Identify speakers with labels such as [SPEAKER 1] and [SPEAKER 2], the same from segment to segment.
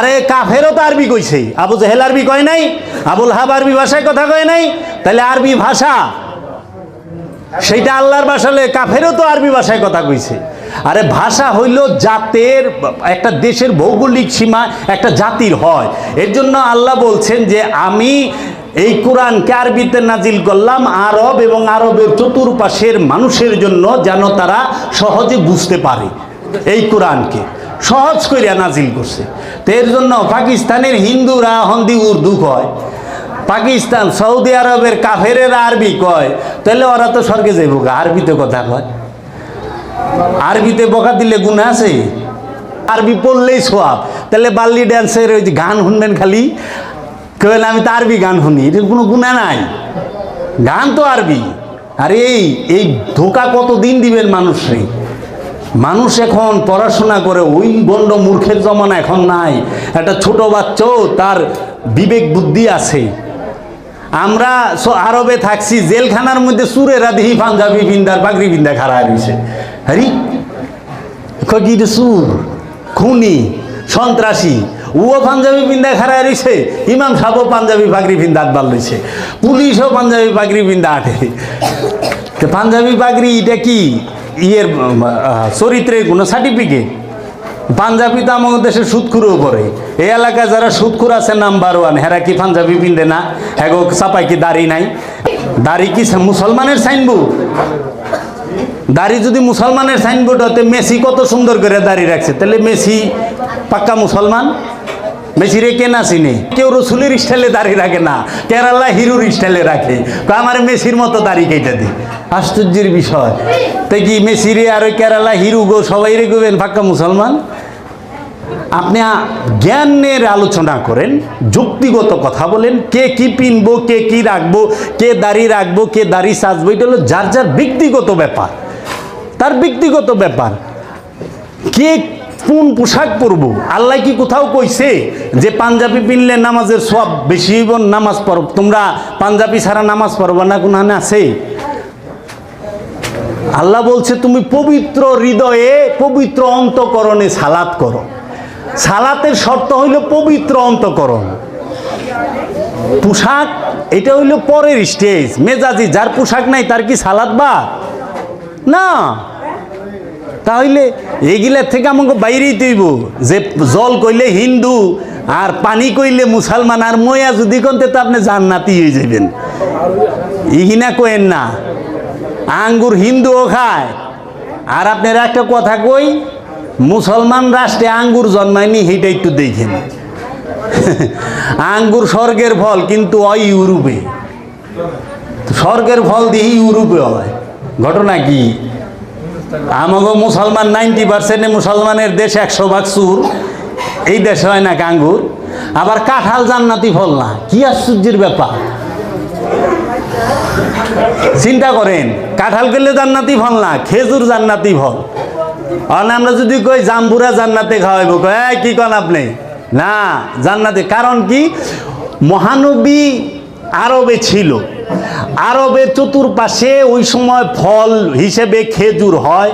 [SPEAKER 1] আরে কাফেরও তো আরবি কইছে। আবু জেহেল আরবি কয় নাই, আবুল হাব আরবি ভাষায় কথা কয় নাই তাহলে আরবি ভাষা। সেইটা আল্লাহর ভাষা হলে কাফেরও তো আরবি ভাষায় কথা কইছে। আরে ভাষা হইল জাতের, একটা দেশের ভৌগোলিক সীমা, একটা জাতির হয়। এর জন্য আল্লাহ বলছেন যে, আমি এই কোরআনকে আরবিতে নাজিল করলাম আরব এবং আরবের চতুর্পাশের মানুষের জন্য যেন তারা সহজে বুঝতে পারে। এই কোরআনকে সহজ করিয়া নাজিল করছে। তো এর জন্য পাকিস্তানের হিন্দুরা হন্দি, উর্দু কয়, পাকিস্তান, সৌদি আরবের কাফেরের আরবি কয়, তাহলে ওরা তো স্বর্গে যাইব আরবিতে কথা কয়। আরবিতে বকা দিলে গুণা আছে? আরবি পড়লেই সোয়াব। তাহলে বাল্লি ড্যান্সের ওই যে গান শুনবেন খালি? কেবল আমি তো আরবি গান শুনি। এটার কোনো গুণা নাই। গান তো আরবি। আর এই এই ধোকা কত দিন দিবেন মানুষরে? মানুষ এখন পড়াশোনা করে, ওই গণ্ড মূর্খের জমানা এখন নাই। একটা ছোট বাচ্চাও তার বিবেক বুদ্ধি আছে। আমরা আরবে থাকছি, জেলখানার মধ্যে সুরেরা দিহি পাঞ্জাবি বিন্দার পাগড়ি বিন্দা খাড়া রয়েছে। হরি কি রে সুর? খুনি, সন্ত্রাসী। উও পাঞ্জাবি বিন্দা খাড়া রয়েছে, ইমাম সাহেবও পাঞ্জাবি পাগড়ি বিন্দা আটবার লইছে পুলিশও পাঞ্জাবি পাগড়ি বিন্দা আটে। পাঞ্জাবি পাগড়ি, এটা কি? ইয়ের চরিত্রের কোনো সার্টিফিকেট পাঞ্জাবি তো আমাদের দেশে সুদখুরও পড়ে। এই এলাকায় যারা সুদখুর আছে নাম্বার ওয়ান হেরা কি পাঞ্জাবি পিনবে না? হ্যাগো চাপাই কি দাড়ি নাই? দাড়ি কি মুসলমানের সাইনবোর্ড দাড়ি যদি মুসলমানের সাইনবোর্ড হতে মেসি কত সুন্দর করে দাড়ি রাখছে। তাহলে মেসি পাক্কা মুসলমান? মেসি রে কে না চিনে। কেউ রসুলের স্টাইলে দাড়ি রাখে না, কেরালা হিরুর স্টাইলে রাখে। তো আমার মেসির মতো দাড়ি কেটে দিই আশ্চর্যের বিষয়। তাই কি মেসি রে আর ওই কেরালা হিরু গো সবাই রে গোবেন পাক্কা মুসলমান? আপনি জ্ঞানের আলোচনা করেন, যুক্তিগত কথা বলেন, কে কি পিনবো, কে কি রাখব, কে দাড়ি রাখব, কে দাড়ি সাজবো, এটা হলো যার যার ব্যক্তিগত ব্যাপার। তার ব্যক্তিগত ব্যাপার। কে কোন পোশাক পরবো? আল্লাহ কি কোথাও কইছে যে পাঞ্জাবি পিনলে নামাজের সব বেশি নামাজ পড়ব? তোমরা পাঞ্জাবি ছাড়া নামাজ পড়বা না কোন আছে? আল্লাহ বলছে, তুমি পবিত্র হৃদয়ে পবিত্র অন্তকরণে সালাত করো। সালাতের শর্ত হইল পবিত্র অন্তকরণ। পোশাক, এটা হইল পরের স্টেজ মেজাজি, যার পোশাক নাই, তার কি সালাদ বা? না। তাহলে এইগুলার থেকে আমাকে বাইরেই তৈব। যে জল কইলে হিন্দু, আর পানি কইলে মুসলমান, আর ময়া যদি কনতে তো আপনি জান্নাতি হয়ে যাবেন ইহিনা কোয়েন না, আঙ্গুর হিন্দুও খায়। আর আপনার একটা কথা কই, মুসলমান রাষ্ট্রে আঙ্গুর জন্মায়নি সেটা একটু দেখেন। আঙ্গুর স্বর্গের ফল কিন্তু হয় ইউরোপে। স্বর্গের ফল দিয়ে ইউরোপে হয়। ঘটনা কি? আমাকে মুসলমান নাইনটি পার্সেন্টে মুসলমানের দেশ একশো ভাগ সুর এই দেশে হয় না আঙ্গুর আবার কাঁঠাল জান্নাতি ফল না। কি আশ্চর্যের ব্যাপার। চিন্তা করেন কাঁঠাল করলে জান্নাতি ফল না খেজুর জান্নাতি ফল। আর আমরা যদি কই জাম্বুরা জান্নাতে খাওয়াইব "এই, কি কন আপনি? না জান্নাতে। কারণ কি মহানবী আরবে ছিল। আরবের চতুর্পাশে ওই সময় ফল হিসেবে খেজুর হয়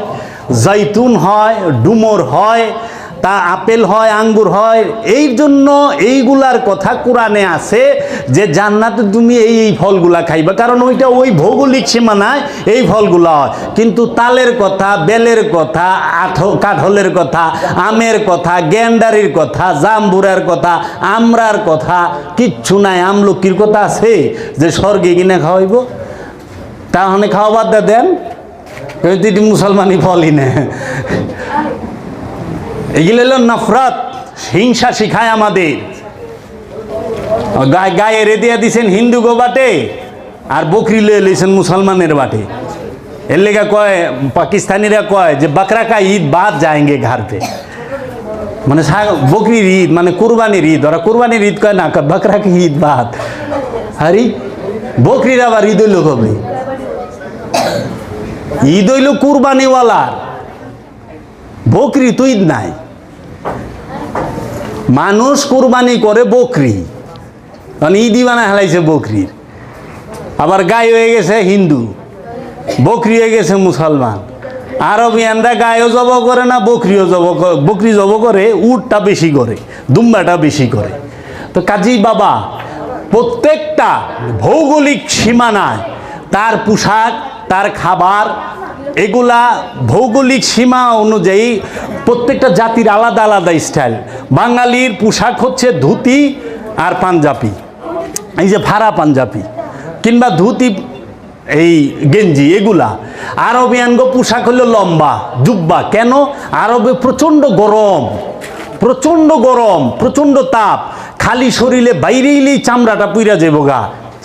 [SPEAKER 1] জৈতুন হয় ডুমর হয় তা আপেল হয়, আঙ্গুর হয়, এই জন্য এইগুলার কথা কোরআনে আছে যে জান্নাতে তুমি এই এই ফলগুলা খাইবা। কারণ ওইটা ওই ভৌগোলিক সীমানায় এই ফলগুলা হয়। কিন্তু তালের কথা, বেলের কথা, আঠ কাঠলের কথা, আমের কথা গ্যান্ডারির কথা, জাম্বুরার কথা, আমরার কথা, কিচ্ছু নাই, আমলকির কথা আছে যে স্বর্গে কিনে খাওয়াইব। তাহলে খাওয়া বাদ দেন। মুসলমানই ফলই না এগুলো হলো নফরত, হিংসা শিখায় আমাদের। গায়ে গায়ে রে দিয়ে দিছেন হিন্দু গো বাটে আর বকরি লয়ে লইছেন মুসলমানের বাটে। এর লেগে কয়, পাকিস্তানিরা কয় যে বকরা কা ঈদ বাদ যাएंगे ঘর পে মানে বকরির ঈদ মানে কুরবানির ঈদ। ওরা কুরবানির ঈদ কয় না বকরা কি ঈদ বাদ। আরে, বকরির আবার ঈদ হইল কবে? ঈদ হইল কুরবানিওয়ালার। বকরি তো ঈদ নাই। মানুষ কুরবানি করে বকরি। কারণ ঈদই বানায় হেলাইছে বকরির। আবার গায়ে হয়ে গেছে হিন্দু, বকরি হয়ে গেছে মুসলমান। আরবিয়ানরা গায়েও জব করে না, বকরিও জব করে বকরি জব করে, উটটা বেশি করে, দুম্বাটা বেশি করে। তো কাজী বাবা, প্রত্যেকটা ভৌগোলিক সীমানায় তার পোশাক, তার খাবার এগুলা ভৌগোলিক সীমা অনুযায়ী প্রত্যেকটা জাতির আলাদা আলাদা স্টাইল বাঙালির পোশাক হচ্ছে ধুতি আর পাঞ্জাবি। এই যে ভাড়া পাঞ্জাবি কিংবা ধুতি, এই গেঞ্জি, এগুলা। আরবিয়ানগো পোশাক হলো লম্বা, জুব্বা। কেন? আরবে প্রচণ্ড গরম প্রচণ্ড গরম, প্রচণ্ড তাপ। খালি শরীরে বাইরে এলেই চামড়াটা পুইরা যাব গা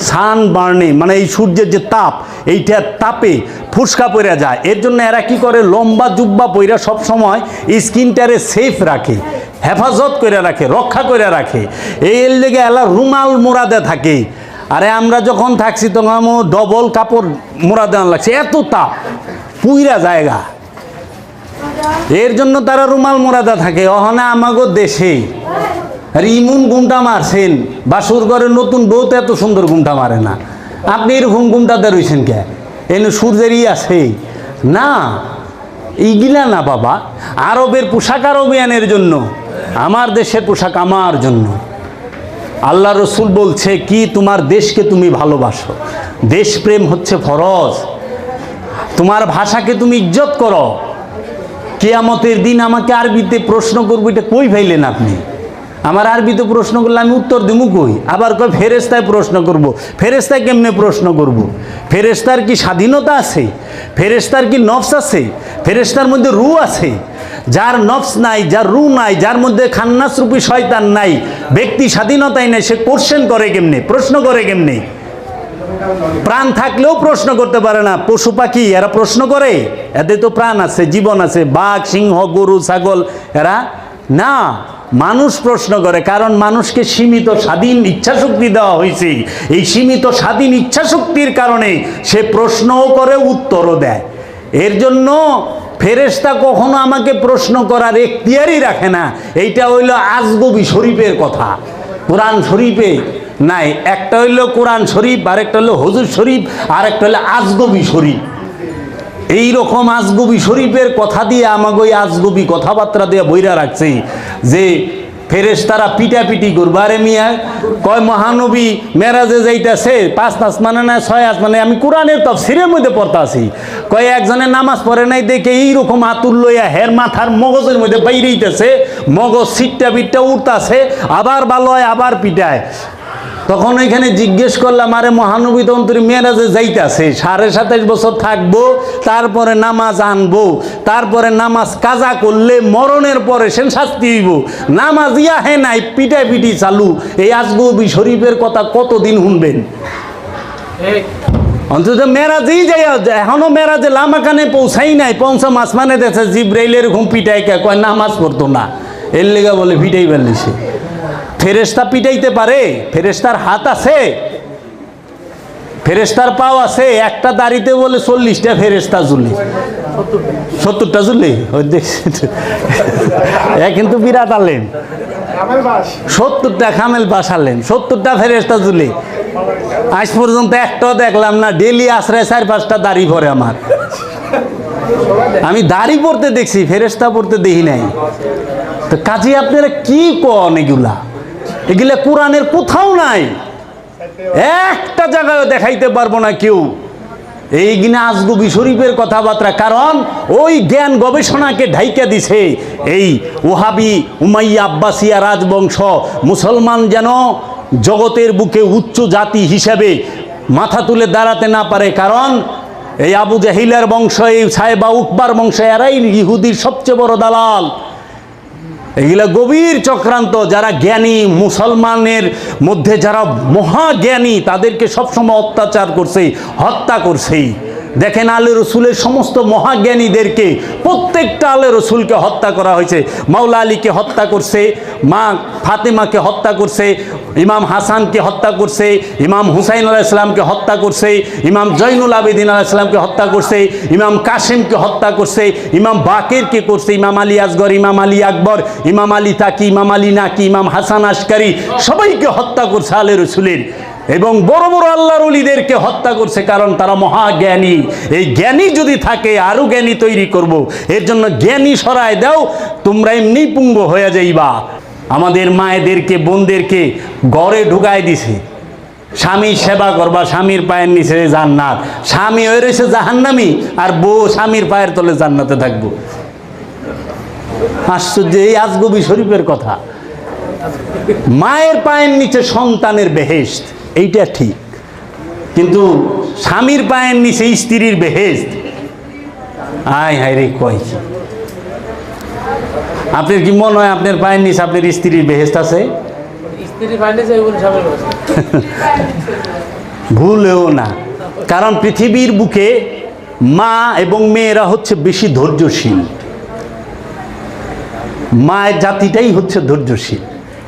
[SPEAKER 1] সান বার্নে মানে এই সূর্যের যে তাপ, এইটা তাপে ফুসকা পড়ে যায়। এর জন্য এরা কি করে? লম্বা জুব্বা পইরা সব সময় স্কিনটারে সেফ রাখে, হেফাজত করে রাখে, রক্ষা করে রাখে। এই লেগে এলা রুমাল মোরাদে থাকে। আরে আমরা যখন থাকছি তখন ডবল কাপড় দেওয়া লাগছে এত তাপ, পুইরা জায়গা। এর জন্য তারা রুমাল মোরাদা থাকে। অহনে আমাগো দেশে আর ইমুন গুমটা মারছেন বাসুর ঘরে নতুন বউ তো এত সুন্দর গুমটা মারে না। আপনি এরকম গুমটাতে রয়েছেন কে? এনে সূর্যের সূর্যেরই আছে না এইগুলা না বাবা। আরবের পোশাক আরবিয়ানের জন্য। আমার দেশের পোশাক আমার জন্য। আল্লাহ রসুল বলছে, কি তোমার দেশকে তুমি ভালোবাসো? দেশপ্রেম হচ্ছে ফরজ। তোমার ভাষাকে তুমি ইজ্জত করো। কেয়ামতের দিন আমাকে আরবিতে প্রশ্ন করব, এটা কই ফাইলেন আপনি? আমার আরবিতে প্রশ্ন করলে আমি উত্তর দিমু কই? আবার কয় ফেরেস্তায় প্রশ্ন করব। ফেরেস্তায় কেমনে প্রশ্ন করব? ফেরেস্তার কি স্বাধীনতা আছে? ফেরেস্তার কি নফস আছে? ফেরেস্তার মধ্যে রু আছে? যার নফস নাই, যার রু নাই, যার মধ্যে খান্নাসরূপী শয়তান নাই, ব্যক্তি স্বাধীনতাই নাই, সে কোশ্চেন করে কেমনে? প্রশ্ন করে কেমনে? প্রাণ থাকলেও প্রশ্ন করতে পারে না। পশু পাখি, এরা প্রশ্ন করে? এতে তো প্রাণ আছে, জীবন আছে, বাঘ, সিংহ, গরু, ছাগল, এরা না। মানুষ প্রশ্ন করে, কারণ মানুষকে সীমিত স্বাধীন ইচ্ছাশক্তি দেওয়া হয়েছে। এই সীমিত স্বাধীন ইচ্ছাশক্তির কারণে সে প্রশ্নও করে, উত্তরও দেয়। এর জন্য ফেরেশতা কখনো আমাকে প্রশ্ন করার এখতিয়ারই রাখে না। এইটা হইল আজগবি শরীফের কথা। কোরআন শরীফে নাই, একটা হইল কোরআন শরীফ, আরেকটা হলো হজুর শরীফ আর একটা হলো আজগবি শরীফ। এই রকম আজগবি শরীফের কথা দিয়ে আমাকে ওই আজগবি কথাবার্তা দিয়ে বইরা রাখছে। যে ফেরেস তারা পিটাপিটি করব। আরে মিয়া, কয় মহানবী মেরাজে যাইতেছে, পাঁচ পাঁচ মানে না ছয় আস মানে আমি কোরআনের তফসিরের মধ্যে পড়তাছি। কয় একজনে নামাজ পড়ে নাই দেখে এইরকম আতুর লইয়া হের মাথার মগজের মধ্যে বাইরেইতেছে মগজ সিটটা পিটটা উঠতাছে আবার বালয় আবার পিটায়। তখন এখানে জিজ্ঞেস করলাম আরে মহানবী তন্ত্রী মেয়েরাজে যাইতেছে সাড়ে সাতাশ বছর থাকব তারপরে নামাজ আনব তারপরে নামাজ কাজা করলে মরণের পরে সে শাস্তি হইব। নামাজ হে নাই পিটাই পিটি চালু। এই আজগবি শরীফের কথা কতদিন শুনবেন? অন্তত মেরাজেই যাই এখনও মেরাজে লামাকানে পৌঁছাই নাই পৌঁছা মাছ মানে দেখছে জিব্রাইলের ঘুম পিটাই কে কয় নামাজ পড়তো না। এর লেগা বলে পিটাই পারলিছে ফেরেস্তা পিটাইতে পারে ফেরেস্তার হাত আছে ফেরেস্তার পাও আছে, একটা দাড়িতে বলে চল্লিশটা ফেরেস্তা জুলি সত্তরটা জুলি। কিন্তু বিরাট আলেন সত্তরটা খামেল পাশ আলেন সত্তরটা ফেরেস্তা জুলি আজ পর্যন্ত একটাও দেখলাম না ডেলি আশ্রয় চার পাঁচটা দাড়ি পরে আমার। আমি দাড়ি পড়তে দেখছি ফেরেস্তা পড়তে দেখি নাই। তো কাজে, আপনারা কি কন এগুলা? এগুলা কোরআনের কোথাও নাই। একটা জায়গায় দেখাইতে পারব না কেউ। এই কিনা আজগুবি শরীফের কথাবার্তা, কারণ ওই জ্ঞান গবেষণাকে ঢাইকা দিছে এই ওহাবি উমাইয়া আব্বাসিয়া রাজবংশ। মুসলমান যেন জগতের বুকে উচ্চ জাতি হিসেবে মাথা তুলে দাঁড়াতে না পারে, কারণ এই আবু জাহিলার বংশ, এই সাহেবা উকবার বংশ, এরাই ইহুদির সবচেয়ে বড় দালাল। এগুলা গভীর চক্রান্ত। যারা জ্ঞানী, মুসলমানের মধ্যে যারা মহাজ্ঞানী, তাদেরকে সবসময় অত্যাচার করছে হত্যা করছে দেখেন আলে রসুলের সমস্ত মহাজ্ঞানীদেরকে প্রত্যেকটা আলে রসুলকে হত্যা করা হয়েছে। মাওলা আলীকে হত্যা করছে, মা ফাতেমাকে হত্যা করছে, ইমাম হাসানকে হত্যা করছে, ইমাম হুসাইন আলাহ ইসলামকে হত্যা করছে, ইমাম জৈনুল আবেদিন আলাহ ইসলামকে হত্যা করছে, ইমাম কাসিমকে হত্যা করছে, ইমাম বাকেরকে করছে, ইমাম আলী আসগর, ইমাম আলী আকবর, ইমাম আলী তাকি, ইমাম আলী নাকি, ইমাম হাসান আসকারি সবাইকে হত্যা করছে আলে রসুলের। এবং বড় বড় আল্লাহর অলিদেরকে হত্যা করছে কারণ তারা মহাজ্ঞানী। এই জ্ঞানী যদি থাকে আরও জ্ঞানী তৈরি করব। এর জন্য জ্ঞানী সরায় দাও, তোমরা এমনি পুঙ্গ হয়ে যাইবা। আমাদের মায়েদেরকে, বোনদেরকে গড়ে ঢুকায় দিছে। স্বামী সেবা করবা, স্বামীর পায়ের নিচে জান্নাত। স্বামী হয়ে রয়েছে জাহান্নামি, আর বউ স্বামীর পায়ের তলে জান্নাতে থাকব। আশ্চর্য, এই আজগবি শরীফের কথা। মায়ের পায়ের নিচে সন্তানের বেহেস্ত এইটা ঠিক। কিন্তু স্বামীর পায়ের নিচে স্ত্রীর বেহেস্ত আয় হায় রে কয় কি? আপনার কি মনে হয় আপনার পায়ের নিচে আপনার স্ত্রীর বেহেস্ত আছে। ভুলেও না। কারণ পৃথিবীর বুকে মা এবং মেয়েরা হচ্ছে বেশি ধৈর্যশীল। মায়ের জাতিটাই হচ্ছে ধৈর্যশীল।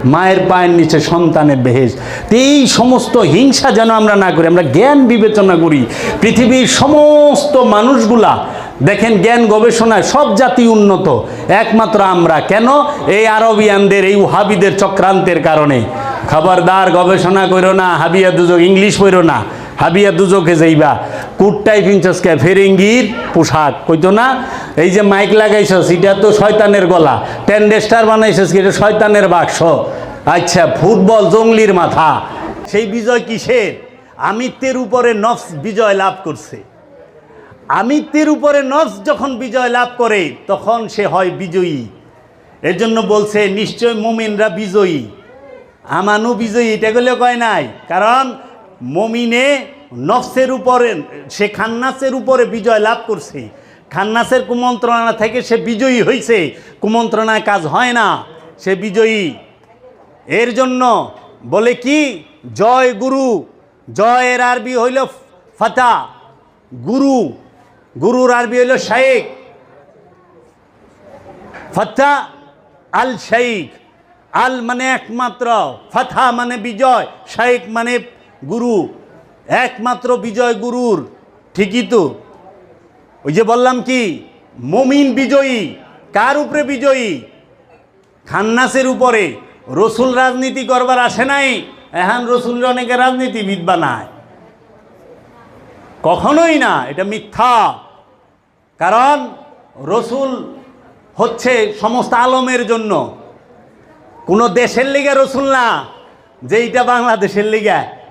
[SPEAKER 1] মায়ের পায়ের নিচে সন্তানের বেহেজ এই সমস্ত হিংসা যেন আমরা না করি, আমরা জ্ঞান বিবেচনা করি, পৃথিবীর সমস্ত মানুষগুলা, দেখেন জ্ঞান গবেষণায় সব জাতি উন্নত, একমাত্র আমরা। কেন? এই আরবিয়ানদের, এই হাবিদের চক্রান্তের কারণে। খবরদার গবেষণা করো না, হাবিয়া দুজক ইংলিশ পড়ো না। হাবিয়া দুজকে যাইবা। কুট টাইপিং চসকে ফেরিঙ্গির পোশাক, কইতো না? এই যে মাইক লাগাইছস, এটা তো শয়তানের গলা। টেন্ডেস্টার বানাইছস এটা শয়তানের বাক্স। আচ্ছা ফুটবল জঙ্গলির মাথা। সেই বিজয় কিসের? আমিত্বের উপরে নফস বিজয় লাভ করছে। আমিত্বের উপরে নফস যখন বিজয় লাভ করে, তখন সে হয় বিজয়ী। এর জন্য বলছে, নিশ্চয় মুমিনরা বিজয়ী। আমানু বিজয়ী, এটা গেলে কয় নাই? কারণ মমিনে নফসের উপরে, সে খান্নাসের উপরে বিজয় লাভ করছে। খান্নাসের কুমন্ত্রণা থেকে সে বিজয়ী হয়েছে কুমন্ত্রণায় কাজ হয় না, সে বিজয়ী। এর জন্য বলে কি? জয় গুরু, জয়ের আরবি হইল ফাতা, গুরু। গুরুর আরবি হইল শাইক ফাতা আল শাইক আল মানে একমাত্র ফাথা মানে বিজয় শাইক মানে গুরু, একমাত্র বিজয় গুরুর, ঠিকই তো? ওই যে বললাম কি, মমিন বিজয়ী, কার উপরে বিজয়ী? খান্নাসের উপরে। রসুল রাজনীতি করবার আসে নাই, এখন রসুল অনেকে রাজনীতিবিদ বানায়। কখনোই না, এটা মিথ্যা। কারণ রসুল হচ্ছে সমস্ত আলমের জন্য। কোনো দেশের লিগে রসুল না যে এইটা বাংলাদেশের লিগে।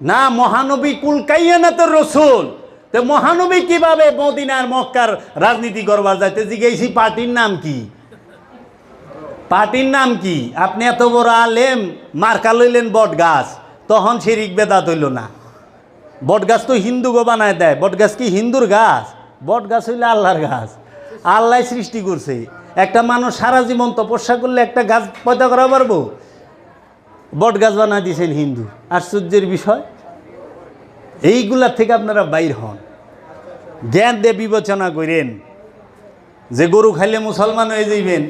[SPEAKER 1] না, মহানবী কুলকাইয়া না তো রসুল। তো মহানবী কীভাবে মদিনার মক্কার রাজনীতি করবার যাইতে জিজ্ঞেসি পার্টির নাম কি? পার্টির নাম কি? আপনি এত বড় আলেম, মার্কা লইলেন বট গাছ তখন শিরিক বেদাত হইল না। বট গাছ তো হিন্দু গো বানায় দেয়। বট গাছ কি হিন্দুর গাছ? বট গাছ হইলে আল্লাহর গাছ। আল্লাহ সৃষ্টি করছে। একটা মানুষ সারা জীবন তপস্যা করলে একটা গাছ পয়দা করা পারব? বট গাছ বানায় দিয়েছেন হিন্দু। আশ্চর্যের বিষয় এইগুলার থেকে আপনারা বাইর হন। জ্ঞান দিয়ে বিবেচনা করেন যে গরু খাইলে মুসলমান হয়ে যাইবেন,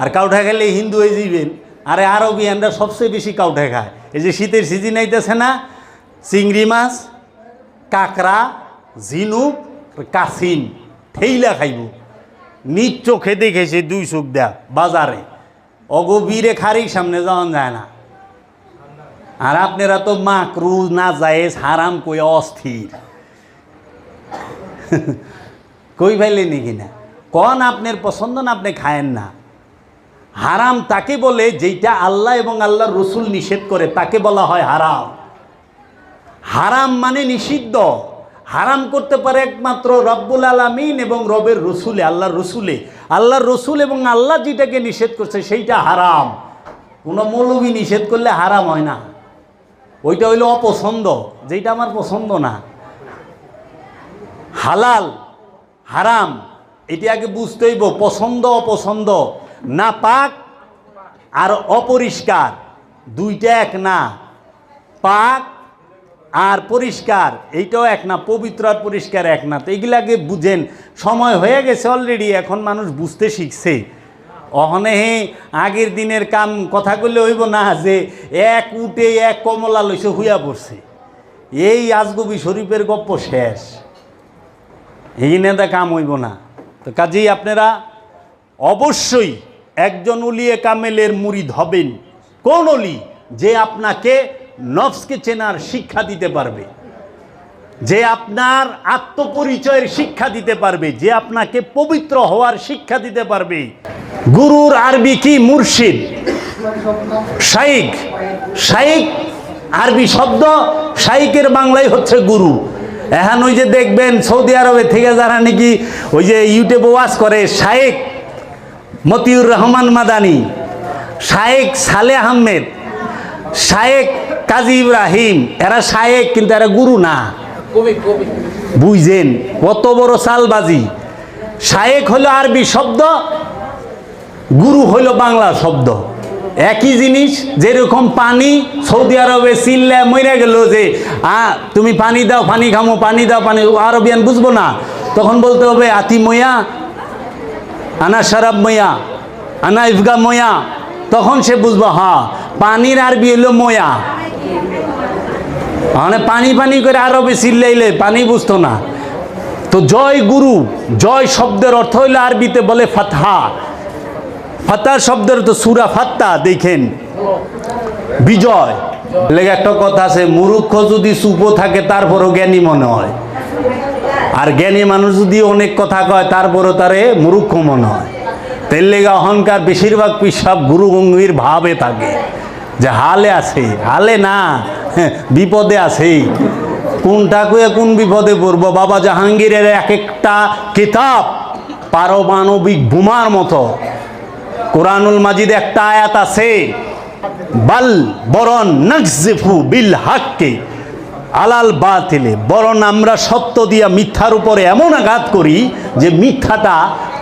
[SPEAKER 1] আর কাউঠা খাইলে হিন্দু হয়ে যাইবেন, আরে আরবি আমরা সবচেয়ে বেশি কাউঠা খায়। এই যে শীতের সিজন আইতেছে না, চিংড়ি মাছ, কাঁকড়া, ঝিনুক, কাসিম, ঠেইলা খাইব। নিজ চোখে দেখেছে দুই চোখ দেয়া, বাজারে। অগভীরে খারিক সামনে যাওয়া যায় না। আর আপনারা তো মাকরু না যায় হারাম কই অস্থির। কই ফেলে নাকি না কন আপনার পছন্দ না আপনি খায়েন না? হারাম তাকে বলে যেটা আল্লাহ এবং আল্লাহর রসুল নিষেধ করে, তাকে বলা হয় হারাম। হারাম মানে নিষিদ্ধ। হারাম করতে পারে একমাত্র রব্বুল আলমিন এবং রবের রসুলে, আল্লাহর রসুলে। আল্লাহর রসুল এবং আল্লাহ যেটাকে নিষেধ করছে, সেইটা হারাম। কোনো মৌলবী নিষেধ করলে হারাম হয় না। ওইটা হইল অপছন্দ যেটা আমার পছন্দ না। হালাল, হারাম, এটি আগে বুঝতে হইব, পছন্দ, অপছন্দ, না পাক আর অপরিষ্কার, দুইটা এক না। পাক আর পরিষ্কার, এইটাও এক না, পবিত্র আর পরিষ্কার এক না। তো এইগুলাকে বুঝেন, সময় হয়ে গেছে অলরেডি এখন মানুষ বুঝতে শিখছে। অহনে হে, আগের দিনের কাম কথা করলে হইব না যে এক উঠে এক কমলা লইছে হুইয়া পড়ছে। এই আজগবি শরীফের গপ্প শেষ। এই নেতা কাম হইব না। তো কাজেই আপনারা অবশ্যই একজন উলিয়ে কামেলের মুরিদ হবেন। কোন অলি? যে আপনাকে নফসকে চেনার শিক্ষা দিতে পারবে। যে আপনার আত্মপরিচয়ের শিক্ষা দিতে পারবে। যে আপনাকে পবিত্র হওয়ার শিক্ষা দিতে পারবে। গুরুর আরবি কি? মুর্শিদ। শাইক শাইক আরবি শব্দ শাইকের বাংলায় হচ্ছে গুরু। এখন ওই যে দেখবেন সৌদি আরবে থেকে যারা নাকি ওই যে ইউটিউবে ওয়াজ করে শায়েক মতিউর রহমান মাদানি শায়েক সালে আহমেদ শায়েক কাজী ইব্রাহিম এরা শায়েক কিন্তু এরা গুরু না। বুঝছেন কত বড় সালবাজি। শায়েক হলো আরবি শব্দ গুরু হইল বাংলা শব্দ। একই জিনিস, যেরকম পানি, সৌদি আরবে চিল্লা মরে গেল যে, আ, তুমি পানি দাও, পানি খামো, পানি দাও, পানি আরবিয়ান বুঝব না। তখন বলতে হবে, আতি ময়া আনা শরাব ময়া আনা ইফগা ময়া তখন সে বুঝব, হা, পানির আরবি হলো ময়া মানে পানি পানি করে আরবে চিল্লাইলে পানি বুঝতো না। তো জয় গুরু, জয় শব্দের অর্থ হইল আরবিতে বলে ফাতহা। ফাতা শব্দের তো সুরা ফাত্তা, দেখেন। বিজয়। লেগে একটা কথা আছে মুরুক্ষ যদি সুপো থাকে, তারপরও জ্ঞানী মনে হয়। আর জ্ঞানী মানুষ যদি অনেক কথা কয়, তারপরও তারে মুরুক্ষ মনে হয়। তেল লেগে অহংকার বেশিরভাগ পিসাব গুরু গঙ্গির ভাবে থাকে। যে হালে আছে, হালে না, বিপদে আছে। কোনটা কয়ে কোন বিপদে পড়ব? বাবা জাহাঙ্গীরের এক একটা কিতাব পারমাণবিক বোমার মতো। কোরআনুল মাজিদ একটা আয়াত আছে, বাল বরণ নকজিফু বিল হাককে, আলাল বাতিলে। বরণ আমরা সত্য দিয়া মিথ্যার উপরে এমন আঘাত করি যে মিথ্যাটা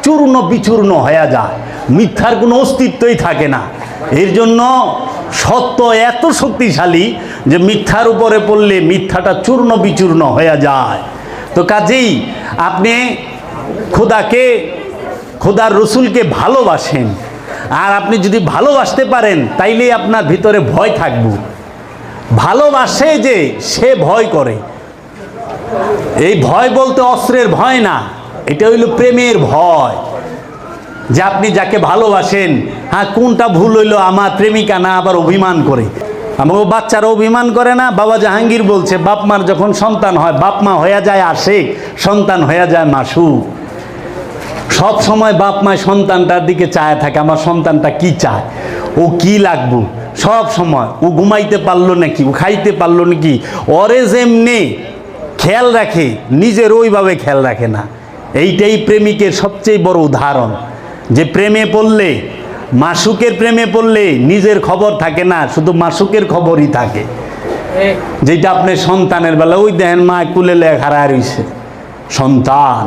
[SPEAKER 1] চূর্ণ বিচূর্ণ হয়ে যায়। মিথ্যার কোনো অস্তিত্বই থাকে না। এর জন্য সত্য এত শক্তিশালী যে মিথ্যার উপরে পড়লে মিথ্যাটা চূর্ণ বিচূর্ণ হয়ে যায়। তো কাজেই আপনি খোদাকে, খোদার রসুলকে ভালোবাসেন। আর আপনি যদি ভালোবাসতে পারেন, তাইলেই আপনার ভিতরে ভয় থাকবে। ভালোবাসে যে, সে ভয় করে। এই ভয় বলতে অস্ত্রের ভয় না, এটা হইল প্রেমের ভয়। যে আপনি যাকে ভালোবাসেন হ্যাঁ কোনটা ভুল হইল আমার প্রেমিকা না আবার অভিমান করে। আমার বাচ্চারা অভিমান করে না, বাবা জাহাঙ্গীর বলছে, বাপ মার যখন সন্তান হয়, বাপ মা হয়ে যায় আশেক, সন্তান হয়ে যায় মাসুক। সব সময় বাপ মায় সন্তানটার দিকে চায় থাকে, আমার সন্তানটা কি চায়? ও কি লাগবো? সব সময়। ও ঘুমাইতে পারল নাকি? ও খাইতে পারল নাকি? ওরে যেমনি খেয়াল রাখে, নিজের ওইভাবে খেয়াল রাখে না। এইটাই প্রেমিকের সবচেয়ে বড় উদাহরণ। যে প্রেমে পড়লে, মাসুকের প্রেমে পড়লে নিজের খবর থাকে না, শুধু মাসুকের খবরই থাকে। যেটা আপনি সন্তানের বেলা, ওই দেখেন মা কুলে লেখারা রইছে। সন্তান,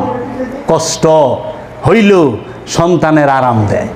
[SPEAKER 1] কষ্ট হইল সন্তানের আরাম দেয়।